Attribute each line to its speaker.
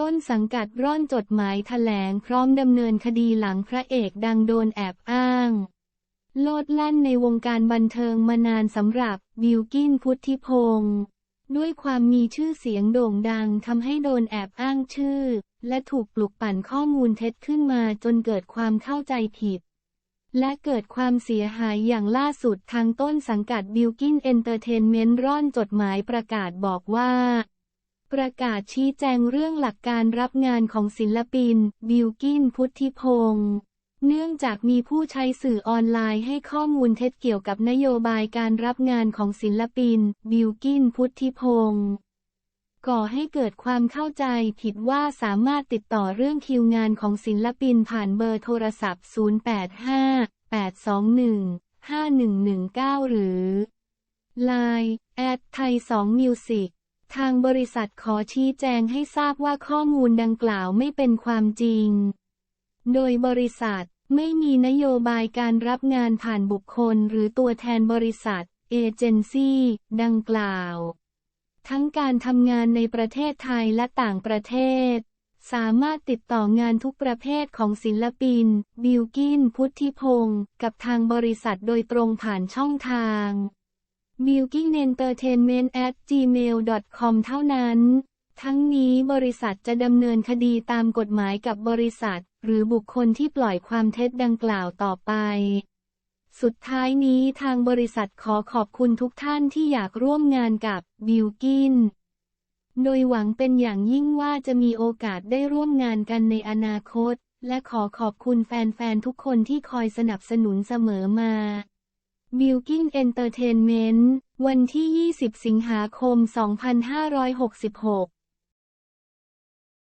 Speaker 1: ต้นสังกัดร่อนจดหมายแถลงพร้อมดำเนินคดีหลังพระเอกดังโดนแอบอ้าง โลดแล่นในวงการบันเทิงมานานสำหรับบิวกินพุทธิพงศ์ด้วยความมีชื่อเสียงโด่งดังทำให้โดนแอบอ้างชื่อ และถูกปลุกปั่นข้อมูลเท็จขึ้นมาจนเกิดความเข้าใจผิด และเกิดความเสียหายอย่างล่าสุดทางต้นสังกัดบิลกินเอนเตอร์เทนเมนต์ร่อนจดหมายประกาศบอกว่า ประกาศชี้แจงเรื่องหลักการรับงานของศิลปิน บิลกินพุทธิพงศ์เนื่องจากมีผู้ใช้สื่อออนไลน์ให้ข้อมูลเท็จเกี่ยวกับนโยบายการรับงานของศิลปิน บิลกินพุทธิพงศ์ก่อให้เกิดความเข้าใจผิดว่าสามารถติดต่อเรื่องคิวงานของศิลปินผ่านเบอร์โทรศัพท์ 085-821-5119 หรือ Line แอดไทย2 Music ทางบริษัทขอชี้แจงให้ทราบว่าข้อมูลดังกล่าวไม่เป็นความจริง โดยบริษัทไม่มีนโยบายการรับงานผ่านบุคคลหรือตัวแทนบริษัท เอเจนซี่ดังกล่าว ทั้งการทำงานในประเทศไทยและต่างประเทศ สามารถติดต่องานทุกประเภทของศิลปิน บิลกิน พุทธิพงศ์กับทางบริษัทโดยตรงผ่านช่องทาง b i l k i n g e n t e r t a i n m e n t at gmail com เท่านั้น ทั้งนี้บริษัทจะดำเนินคดีตามกฎหมายกับบริษัท หรือบุคคลที่ปล่อยความเท็จดังกล่าวต่อไป สุดท้ายนี้ทางบริษัทขอขอบคุณทุกท่านที่อยากร่วมงานกับบิลกินโดยหวังเป็นอย่างยิ่งว่าจะมีโอกาสได้ร่วมงานกันในอนาคต และขอขอบคุณแฟนๆทุกคนที่คอยสนับสนุนเสมอมา บิลกิ้งเอนเตอร์เทนเมนต์ วันที่ 20 สิงหาคม 2566